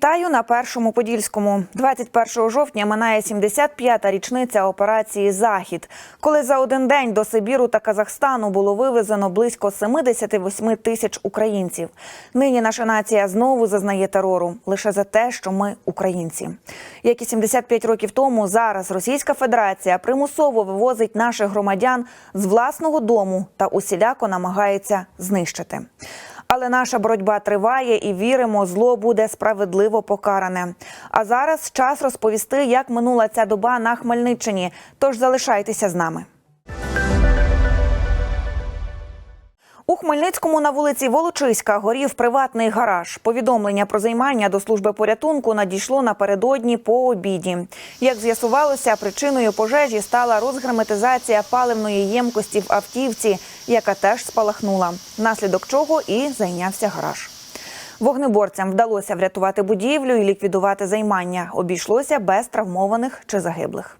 Вітаю на першому подільському. 21 жовтня минає 75-та річниця операції Захід, коли за один день до Сибіру та Казахстану було вивезено близько 78 тисяч українців. Нині наша нація знову зазнає терору лише за те, що ми українці. Як і 75 років тому, зараз Російська Федерація примусово вивозить наших громадян з власного дому та усіляко намагається знищити. Але наша боротьба триває і віримо, зло буде справедливо покаране. А зараз час розповісти, як минула ця доба на Хмельниччині. Тож залишайтеся з нами. У Хмельницькому на вулиці Волочиська горів приватний гараж. Повідомлення про займання до служби порятунку надійшло напередодні по обіді. Як з'ясувалося, причиною пожежі стала розгерметизація паливної ємкості в автівці, яка теж спалахнула, внаслідок чого і зайнявся гараж. Вогнеборцям вдалося врятувати будівлю і ліквідувати займання. Обійшлося без травмованих чи загиблих.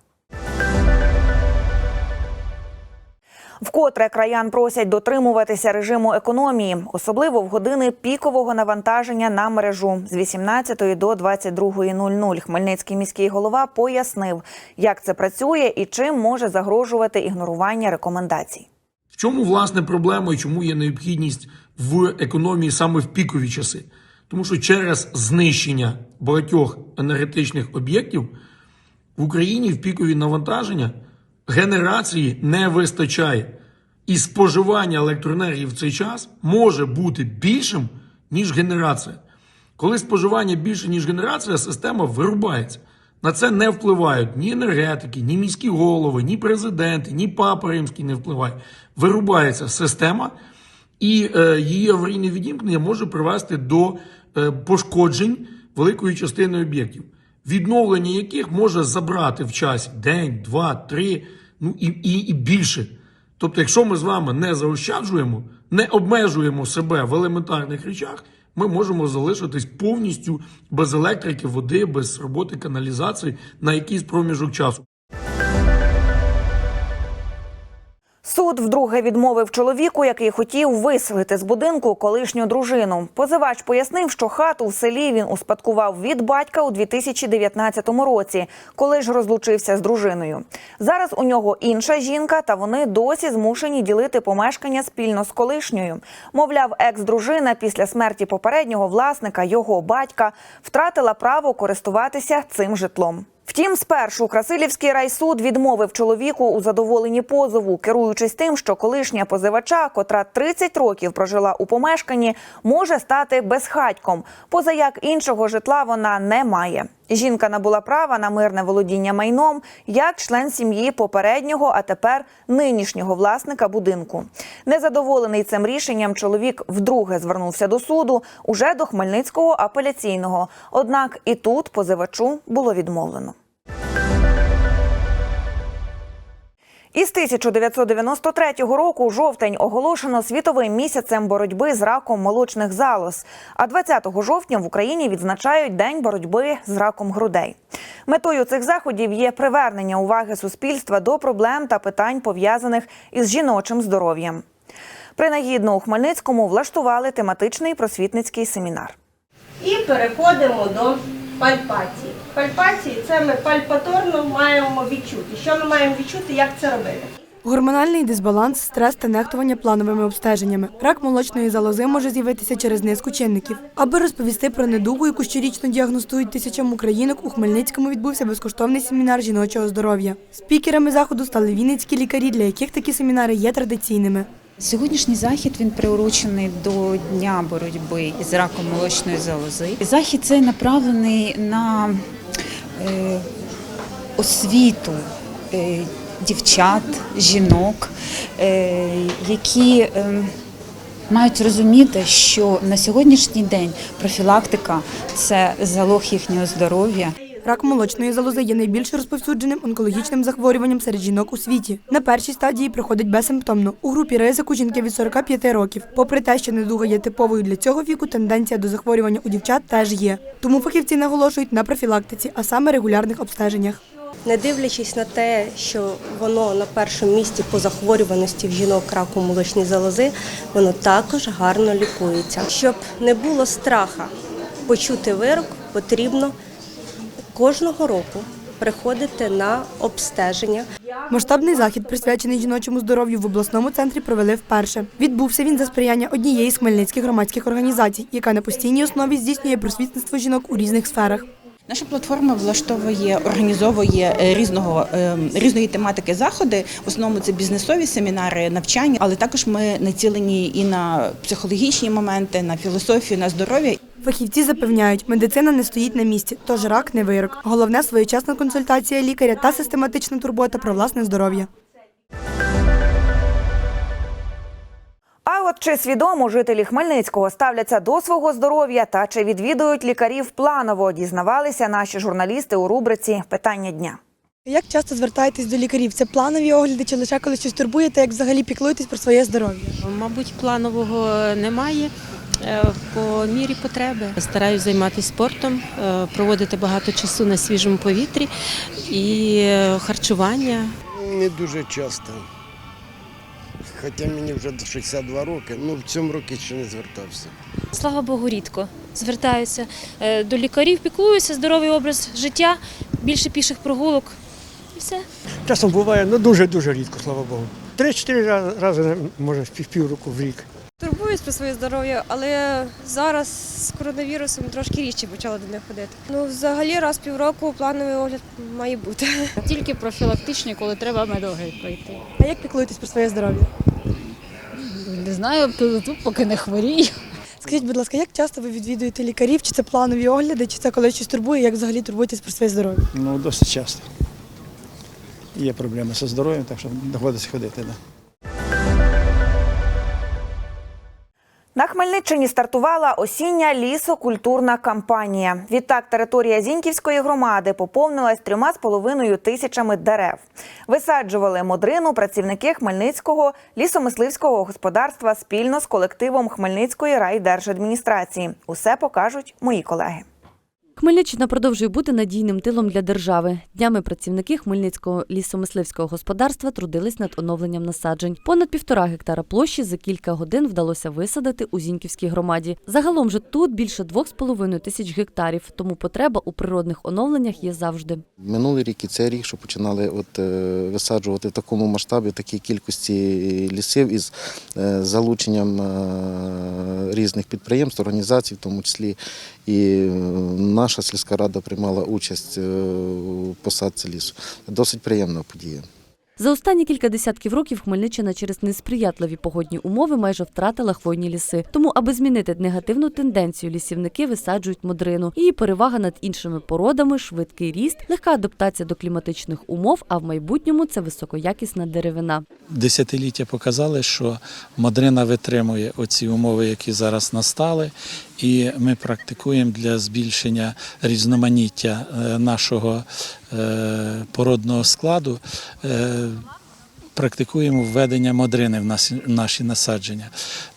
Вкотре краян просять дотримуватися режиму економії, особливо в години пікового навантаження на мережу з 18 до 22.00. Хмельницький міський голова пояснив, як це працює і чим може загрожувати ігнорування рекомендацій. Чому власне проблема і чому є необхідність в економії саме в пікові часи? Тому що через знищення багатьох енергетичних об'єктів в Україні в пікові навантаження генерації не вистачає. І споживання електроенергії в цей час може бути більшим, ніж генерація. Коли споживання більше, ніж генерація, система вирубається. На це не впливають ні енергетики, ні міські голови, ні президенти, ні папа римський не впливає. Вирубається система, і е, її аварійне відімкнення може привести до е, пошкоджень великої частини об'єктів, відновлення яких може забрати в часі день, два, три, ну і, і, і більше. Тобто, якщо ми з вами не заощаджуємо, не обмежуємо себе в елементарних речах, ми можемо залишитись повністю без електрики, води, без роботи каналізації на якийсь проміжок часу. Суд вдруге відмовив чоловіку, який хотів виселити з будинку колишню дружину. Позивач пояснив, що хату в селі він успадкував від батька у 2019 році, коли ж розлучився з дружиною. Зараз у нього інша жінка, та вони досі змушені ділити помешкання спільно з колишньою. Мовляв, екс-дружина після смерті попереднього власника, його батька, втратила право користуватися цим житлом. Втім, спершу Красилівський райсуд відмовив чоловіку у задоволенні позову, керуючись тим, що колишня позивача, котра 30 років прожила у помешканні, може стати безхатьком, поза як іншого житла вона не має. Жінка набула права на мирне володіння майном як член сім'ї попереднього, а тепер нинішнього власника будинку. Незадоволений цим рішенням, чоловік вдруге звернувся до суду уже до Хмельницького апеляційного. Однак і тут позивачу було відмовлено. Із 1993 року жовтень оголошено світовим місяцем боротьби з раком молочних залоз. А 20 жовтня в Україні відзначають День боротьби з раком грудей. Метою цих заходів є привернення уваги суспільства до проблем та питань пов'язаних із жіночим здоров'ям. Принагідно у Хмельницькому влаштували тематичний просвітницький семінар. І переходимо до пальпації. Пальпації це ми пальпаторно маємо відчути. Що ми маємо відчути, як це робити? Гормональний дисбаланс, стрес та нехтування плановими обстеженнями. Рак молочної залози може з'явитися через низку чинників. Аби розповісти про недугу, яку щорічно діагностують тисячам українок, у Хмельницькому відбувся безкоштовний семінар жіночого здоров'я. Спікерами заходу стали вінницькі лікарі, для яких такі семінари є традиційними. Сьогоднішній захід він приурочений до дня боротьби із раком молочної залози. Захід цей направлений на е, освіту е, дівчат, жінок, е, які мають розуміти, що на сьогоднішній день профілактика це залог їхнього здоров'я. Рак молочної залози є найбільш розповсюдженим онкологічним захворюванням серед жінок у світі. На першій стадії проходить безсимптомно. У групі ризику жінки від 45 років. Попри те, що недуга є типовою для цього віку, тенденція до захворювання у дівчат теж є. Тому фахівці наголошують на профілактиці, а саме регулярних обстеженнях. Не дивлячись на те, що воно на першому місці по захворюваності в жінок раку молочної залози, воно також гарно лікується. Щоб не було страха почути вирок, потрібно кожного року приходити на обстеження. Масштабний захід, присвячений жіночому здоров'ю в обласному центрі, провели вперше. Відбувся він за сприяння однієї з хмельницьких громадських організацій, яка на постійній основі здійснює просвітництво жінок у різних сферах. Наша платформа влаштовує, організовує е, різного е, різної тематики заходи. В основному це бізнесові семінари, навчання, але також ми націлені і на психологічні моменти, на філософію, на здоров'я. Фахівці запевняють, медицина не стоїть на місці, тож рак не вирок. Головне своєчасна консультація лікаря та систематична турбота про власне здоров'я. А от чи свідомо жителі Хмельницького ставляться до свого здоров'я та чи відвідують лікарів планово, дізнавалися наші журналісти у рубриці Питання дня. Як часто звертаєтесь до лікарів? Це планові огляди чи лише коли щось турбує, та як взагалі піклуєтесь про своє здоров'я? Мабуть, планового немає. Е, По мірі потреби стараюсь займатися спортом, е, проводити багато часу на свіжому повітрі і е, харчування. Не дуже часто. Хоча мені вже 62 роки, ну в цьому році ще не звертався. Слава Богу, рідко звертаюся до лікарів, піклуюся, здоровий образ життя, більше піших прогулок. І все. Часом буває, ну дуже-дуже рідко, слава Богу. Три-чотири рази, рази, може, в півроку в рік. Турбуюсь про своє здоров'я, але зараз з коронавірусом трошки рідше почала до них ходити. Ну, взагалі, раз в півроку плановий огляд має бути. Тільки профілактичні, коли треба медогляд пройти. А як піклуєтесь про своє здоров'я? Не знаю, тут поки не хворію. Скажіть, будь ласка, як часто ви відвідуєте лікарів? Чи це планові огляди, чи це коли щось турбує? Як взагалі турбуєтесь про своє здоров'я? Ну, досить часто. Є проблеми зі здоров'ям, так що доводиться ходити. Да. На Хмельниччині стартувала осіння лісокультурна кампанія. Відтак територія Зіньківської громади поповнилась трьома з половиною тисячами дерев. Висаджували модрину працівники Хмельницького лісомисливського господарства спільно з колективом Хмельницької райдержадміністрації. Усе покажуть мої колеги. Хмельниччина продовжує бути надійним тилом для держави. Днями працівники Хмельницького лісомисливського господарства трудились над оновленням насаджень. Понад півтора гектара площі за кілька годин вдалося висадити у Зіньківській громаді. Загалом же тут більше двох з половиною тисяч гектарів, тому потреба у природних оновленнях є завжди. Минулий рік і цей рік, що починали от, е, висаджувати в такому масштабі, такій кількості лісів із е, залученням е, різних підприємств, організацій, в тому числі і е, наша сільська рада приймала участь е, у посадці лісу. Досить приємна подія. За останні кілька десятків років Хмельниччина через несприятливі погодні умови майже втратила хвойні ліси. Тому, аби змінити негативну тенденцію, лісівники висаджують модрину. Її перевага над іншими породами, швидкий ріст, легка адаптація до кліматичних умов. А в майбутньому це високоякісна деревина. Десятиліття показали, що модрина витримує оці умови, які зараз настали, і ми практикуємо для збільшення різноманіття е, нашого породного складу. е, Практикуємо введення модрини в наші насадження.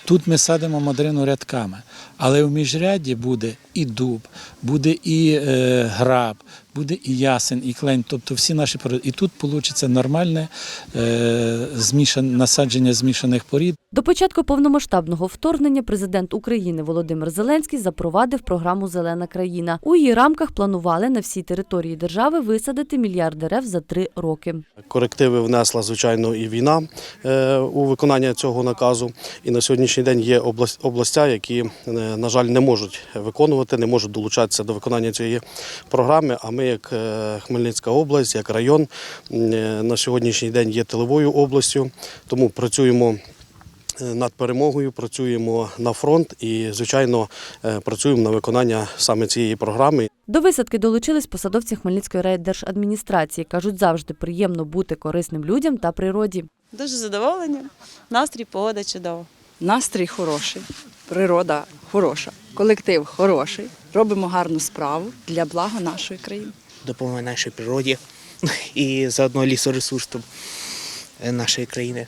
Тут ми садимо модрину рядками, але в міжряді буде і дуб, буде і е, граб, буде і ясен, і клень, тобто всі наші породи. І тут вийде нормальне е, змішан, насадження змішаних порід. До початку повномасштабного вторгнення президент України Володимир Зеленський запровадив програму Зелена країна. У її рамках планували на всій території держави висадити мільярд дерев за три роки. Корективи внесла, звичайно, і війна е, у виконання цього наказу. І на сьогоднішній день є область, областя, які, е, на жаль, не можуть виконувати, не можуть долучатися до виконання цієї програми. А ми, як е, Хмельницька область, як район, е, на сьогоднішній день є тиловою областю, тому працюємо. е, Над перемогою працюємо на фронт і, звичайно, працюємо на виконання саме цієї програми. До висадки долучились посадовці Хмельницької райдержадміністрації. кажуть, завжди приємно бути корисним людям та природі. Дуже задоволені. Настрій, погода чудова. Настрій хороший, природа хороша, колектив хороший. Робимо гарну справу для блага нашої країни. допомога нашій природі і заодно лісоресурсам е, нашої країни.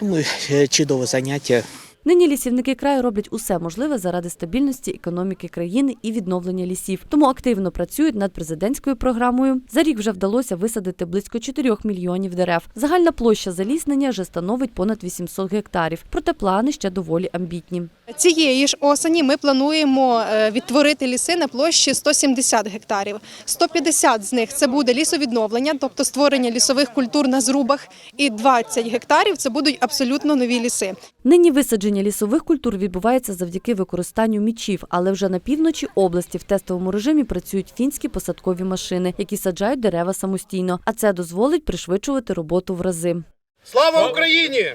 Ну, е, чудове заняття. Нині лісівники краю роблять усе можливе заради стабільності економіки країни і відновлення лісів. Тому активно працюють над президентською програмою. За рік вже вдалося висадити близько 4 мільйонів дерев. Загальна площа заліснення вже становить понад 800 гектарів. Проте плани ще доволі амбітні. Цієї ж осені ми плануємо е, відтворити ліси на площі 170 гектарів. 150 з них це буде лісовідновлення, тобто створення лісових культур на зрубах, і 20 гектарів це будуть абсолютно нові ліси. Нині висадження лісових культур відбувається завдяки використанню мічів, але вже на півночі області в тестовому режимі працюють фінські посадкові машини, які саджають дерева самостійно, а це дозволить пришвидшувати роботу в рази. Слава Україні!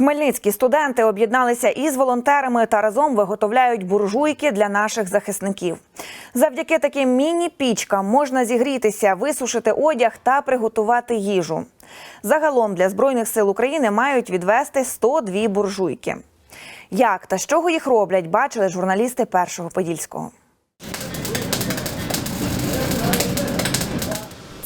Хмельницькі студенти об'єдналися із волонтерами та разом виготовляють буржуйки для наших захисників. Завдяки таким міні-пічкам можна зігрітися, висушити одяг та приготувати їжу. Загалом для збройних сил України мають відвести 102 буржуйки. Як та з чого їх роблять, бачили журналісти першого подільського.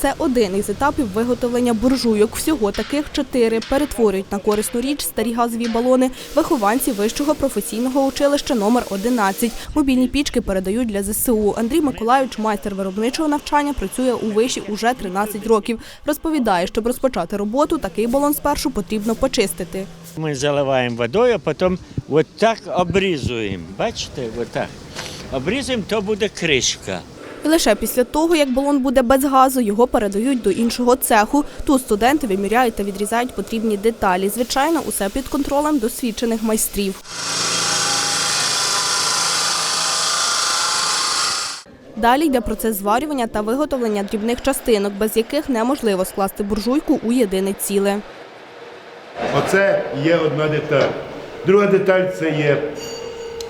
Це один із етапів виготовлення буржуйок. Всього таких чотири перетворюють на корисну річ старі газові балони вихованці вищого професійного училища номер 11. Мобільні пічки передають для ЗСУ. Андрій Миколаївич, майстер виробничого навчання, працює у виші уже 13 років. Розповідає, щоб розпочати роботу, такий балон спершу потрібно почистити. Ми заливаємо водою, а потім от так обрізуємо. Бачите, от так. Обрізуємо, то буде кришка. І лише після того, як балон буде без газу, його передають до іншого цеху. Тут студенти виміряють та відрізають потрібні деталі. Звичайно, усе під контролем досвідчених майстрів. Далі йде процес зварювання та виготовлення дрібних частинок, без яких неможливо скласти буржуйку у єдине ціле. Оце є одна деталь. Друга деталь це є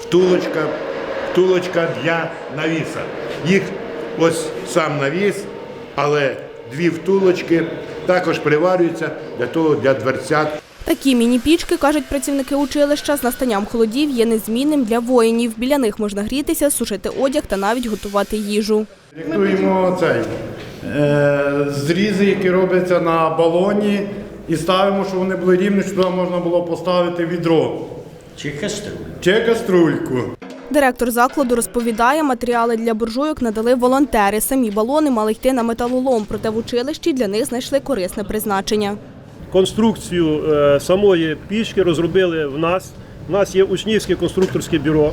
втулочка, втулочка для навіса. Їх ось сам навіс, але дві втулочки також приварюються для того для дверцят. Такі міні-пічки, кажуть працівники училища, з настанням холодів є незмінним для воїнів. Біля них можна грітися, сушити одяг та навіть готувати їжу. Диктуємо цей е, зрізи, які робляться на балоні, і ставимо, щоб вони були рівні, щоб туди можна було поставити відро Чи каструлю. чи каструльку. Директор закладу розповідає, матеріали для буржуйок надали волонтери. Самі балони мали йти на металолом, проте в училищі для них знайшли корисне призначення. Конструкцію е, самої пічки розробили в нас. У нас є учнівське конструкторське бюро,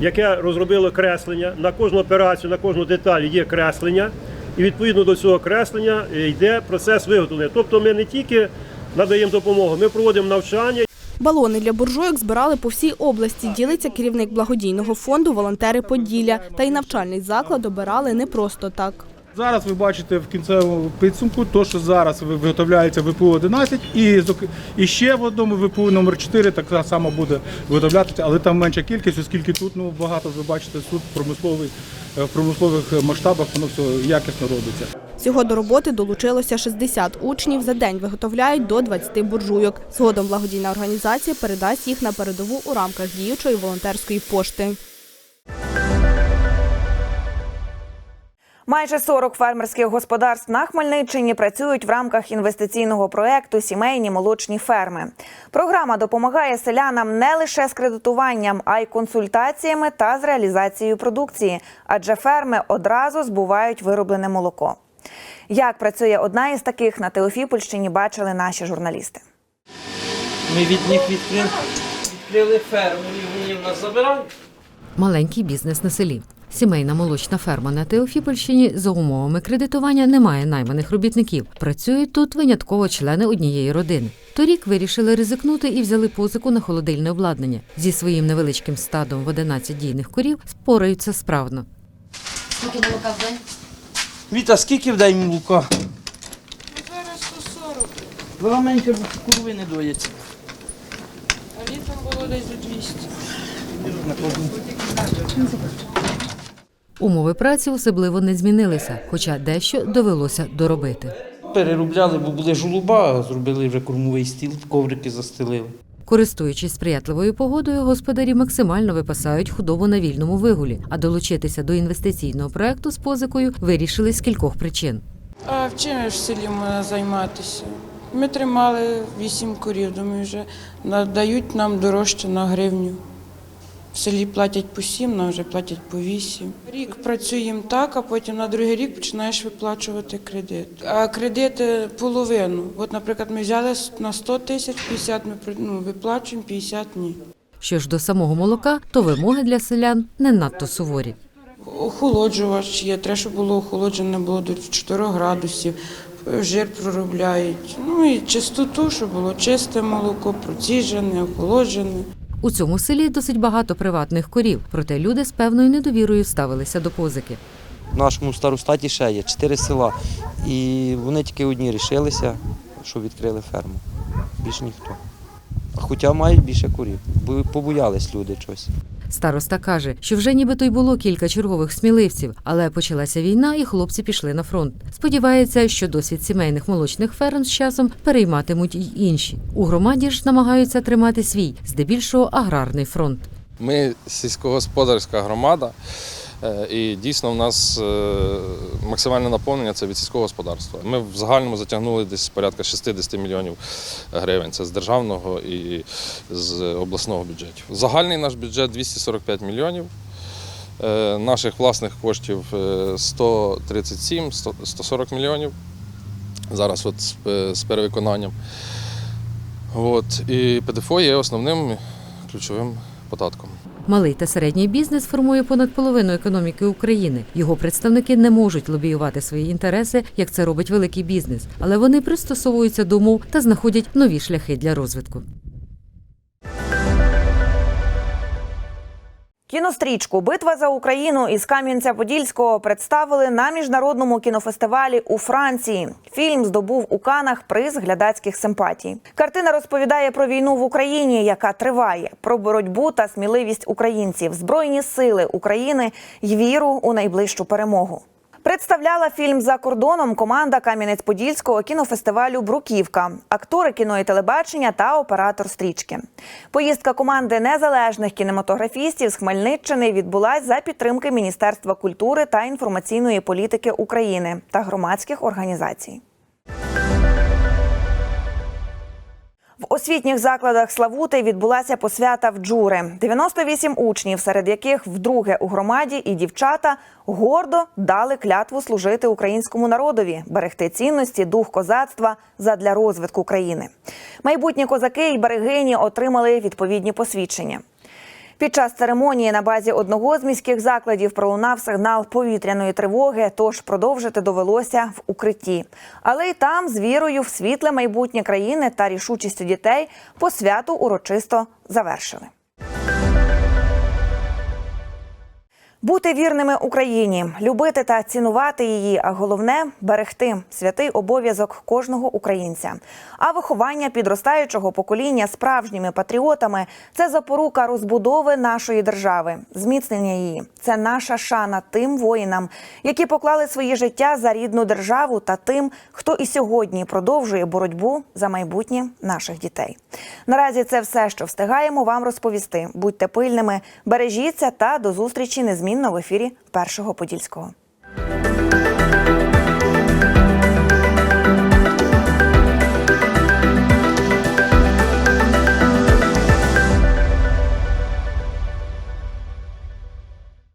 яке розробило креслення. На кожну операцію, на кожну деталь є креслення. І відповідно до цього креслення йде процес виготовлення. Тобто ми не тільки надаємо допомогу, ми проводимо навчання. Балони для буржуйок збирали по всій області. Ділиться керівник благодійного фонду Волонтери Поділля. Та й навчальний заклад обирали не просто так. Зараз ви бачите в кінцевому підсумку, то що зараз виготовляється ВПУ 11 і, і ще в одному ВПУ номер 4 так само буде виготовлятися, але там менша кількість, оскільки тут ну багато ви бачите тут промисловий е, в промислових масштабах воно все якісно робиться. Всього до роботи долучилося 60 учнів. За день виготовляють до 20 буржуйок. Згодом благодійна організація передасть їх на передову у рамках діючої волонтерської пошти. Майже 40 фермерських господарств на Хмельниччині працюють в рамках інвестиційного проекту Сімейні молочні ферми. Програма допомагає селянам не лише з кредитуванням, а й консультаціями та з реалізацією продукції, адже ферми одразу збувають вироблене молоко. Як працює одна із таких на Теофіпольщині, бачили наші журналісти. Ми від них відкрили, відкрили ферму і вони в нас забирають. Маленький бізнес на селі. Сімейна молочна ферма на Теофіпольщині за умовами кредитування не має найманих робітників. Працюють тут винятково члени однієї родини. Торік вирішили ризикнути і взяли позику на холодильне обладнання. Зі своїм невеличким стадом в 11 дійних корів спораються справно. Скільки молока в день? Віта, скільки в день молока? Зараз 140. Вона менше курви не доїться. А літом було десь до 200. Умови праці особливо не змінилися, хоча дещо довелося доробити. Переробляли, бо були жолуба, зробили вже кормовий стіл, коврики застелили. Користуючись сприятливою погодою, господарі максимально випасають худобу на вільному вигулі, а долучитися до інвестиційного проекту з позикою вирішили з кількох причин. А в чим ж селі можна займатися? Ми тримали вісім корів, думаю, вже надають нам дорожче на гривню. В селі платять по 7, нам вже платять по 8. Рік працюємо так, а потім на другий рік починаєш виплачувати кредит. А кредити половину. От, наприклад, ми взяли на 100 тисяч, 50 ми ну, виплачуємо, 50 ні. Що ж до самого молока, то вимоги для селян не надто суворі. Охолоджувач є, треба, щоб було охолоджене було до 4 градусів, жир проробляють. Ну і чистоту, щоб було чисте молоко, проціжене, охолоджене. У цьому селі досить багато приватних корів, проте люди з певною недовірою ставилися до позики. В нашому старостаті ще є чотири села. І вони тільки одні рішилися, що відкрили ферму. Більше ніхто. Хоча мають більше курів, бо побоялись люди чогось. Староста каже, що вже нібито й було кілька чергових сміливців, але почалася війна, і хлопці пішли на фронт. Сподівається, що досвід сімейних молочних ферм з часом перейматимуть й інші. У громаді ж намагаються тримати свій, здебільшого аграрний фронт. Ми сільськогосподарська громада, і дійсно в нас е, максимальне наповнення це від сільського господарства. Ми в загальному затягнули десь порядка 60 мільйонів гривень. Це з державного і з обласного бюджетів. Загальний наш бюджет 245 мільйонів. Е, Наших власних коштів е, 137, 100 140 мільйонів. Зараз от е, з перевиконанням. От. І ПДФО є основним ключовим податком. Малий та середній бізнес формує понад половину економіки України. Його представники не можуть лобіювати свої інтереси, як це робить великий бізнес, але вони пристосовуються до умов та знаходять нові шляхи для розвитку. Кінострічку Битва за Україну із Кам'янця-Подільського представили на міжнародному кінофестивалі у Франції. Фільм здобув у Канах приз глядацьких симпатій. Картина розповідає про війну в Україні, яка триває, про боротьбу та сміливість українців, збройні сили України й віру у найближчу перемогу. Представляла фільм за кордоном команда Кам'янець-Подільського кінофестивалю Бруківка, актори кіно і телебачення та оператор стрічки. Поїздка команди незалежних кінематографістів з Хмельниччини відбулась за підтримки Міністерства культури та інформаційної політики України та громадських організацій. В освітніх закладах Славути відбулася посвята в джури. 98 учнів, серед яких вдруге у громаді і дівчата гордо дали клятву служити українському народові, берегти цінності, дух козацтва задля розвитку країни. Майбутні козаки і берегині отримали відповідні посвідчення. Під час церемонії на базі одного з міських закладів пролунав сигнал повітряної тривоги, тож продовжити довелося в укритті. Але й там з вірою в світле майбутнє країни та рішучістю дітей по святу урочисто завершили. Бути вірними Україні, любити та цінувати її, а головне берегти святий обов'язок кожного українця. А виховання підростаючого покоління справжніми патріотами це запорука розбудови нашої держави, зміцнення її. Це наша шана тим воїнам, які поклали свої життя за рідну державу та тим, хто і сьогодні продовжує боротьбу за майбутнє наших дітей. Наразі це все, що встигаємо вам розповісти. Будьте пильними, бережіться та до зустрічі незмінно в ефірі першого подільського.